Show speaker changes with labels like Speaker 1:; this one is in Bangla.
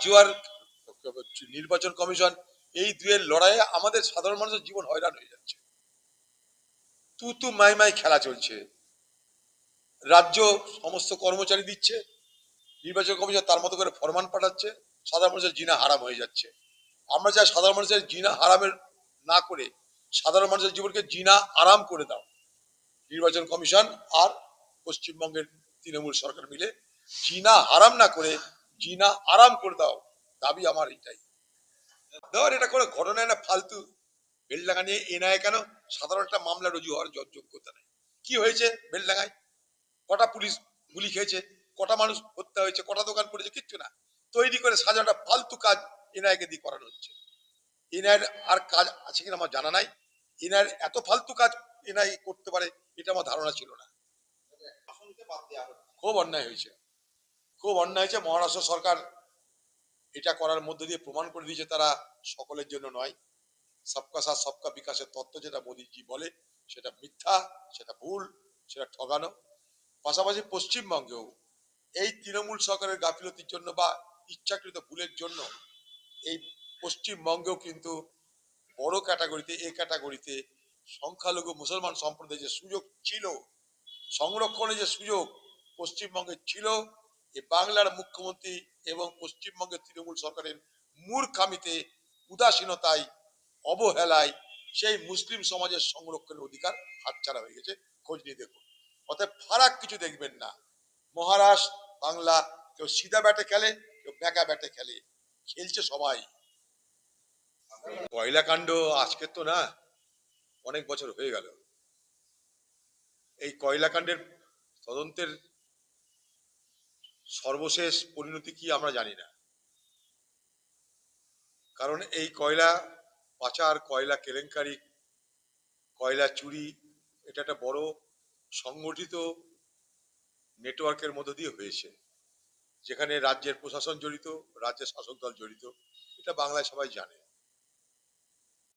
Speaker 1: রাজ্য আর নির্বাচন কমিশন এই দুয়ের লড়াইয়ে আমাদের সাধারণ মানুষের জীবন হয়রান হয়ে যাচ্ছে। তু তু মাই মাই খেলা চলছে। রাজ্য সমস্ত কর্মচারী দিচ্ছে, নির্বাচন কমিশন তার মতো করে ফরমান পাঠাচ্ছে, সাধারণ মানুষের জিনা হারাম হয়ে যাচ্ছে। আমরা চাই সাধারণ মানুষের জিনা হারামের না করে সাধারণ মানুষের জীবনকে জিনা আরাম করে দাও। নির্বাচন কমিশন আর পশ্চিমবঙ্গের তৃণমূল সরকার মিলে জিনা হারাম না করে জিনা আরাম করে দাও, দাবি আমার এটাই। ধর এটা কোনো ঘটনা না, ফালতু। বেলডাঙ্গা নিয়ে এনআই কেন? সাধারণ একটা মামলা রুজু হওয়ার যোগ্যতা নেই। কি হয়েছে বেলডাঙ্গায়? কটা পুলিশ গুলি খেয়েছে, কটা মানুষ হত্যা হয়েছে, কটা দোকান পড়েছে, কিচ্ছু না। তৈরি করে সাজাটা ফালতু কাজ এনআইকে দিয়ে করানো হচ্ছে। এনআইয়ের আর কাজ আছে কিনা আমার জানা নাই। এনআইয়ের এত ফালতু কাজ এনআই করতে পারে, এটা আমার ধারণা ছিল না। খুব অন্যায় হয়েছে। খুব অন্যায় হয়েছে। মহারাষ্ট্র সরকার এটা করার মধ্যে দিয়ে প্রমাণ করে দিয়েছে তারা সকলের জন্য নয়। সবকা সাথ, সবকা বিকাশের তত্ত্ব যেটা মোদীজি বলে, সেটা মিথ্যা, সেটা ভুল, সেটা ঠগানো। পাশাপাশি পশ্চিমবঙ্গেও এই তৃণমূল সরকারের গাফিলতির জন্য বা ইচ্ছাকৃত ভুলের জন্য এই পশ্চিমবঙ্গেও কিন্তু বড় ক্যাটাগরিতে, এ ক্যাটাগরিতে সংখ্যালঘু মুসলমান সম্প্রদায়ের যে সুযোগ ছিল, সংরক্ষণের যে সুযোগ পশ্চিমবঙ্গে ছিল এ বাংলার মুখ্যমন্ত্রী এবং পশ্চিমবঙ্গের তৃণমূল সরকারের মূর্খামিতে উদাসীনতায় অবহেলায় সেই মুসলিম সমাজের সংরক্ষণের অধিকার হাতছাড়া হয়ে গেছে। খোঁজ নিয়ে দেখুন। অতএব ফারাক কিছু দেখবেন না। মহারাষ্ট্র, বাংলা, কেউ সিধা ব্যাটে খেলে, কেউ ব্যাকা ব্যাটে খেলে। খেলছে সবাই। কয়লা কাণ্ড আজকে তো না, অনেক বছর হয়ে গেল। এই কয়লা কাণ্ডের তদন্তের সর্বশেষ পরিণতি কি আমরা জানি না। কারণ এই কয়লা পাচার, কয়লা কেলেঙ্কারি, কয়লা চুরি, এটা একটা বড় সংগঠিত নেটওয়ার্কের মধ্য দিয়ে হয়েছে, যেখানে রাজ্যের প্রশাসন জড়িত, রাজ্যের শাসক দল জড়িত, এটা বাংলায় সবাই জানে।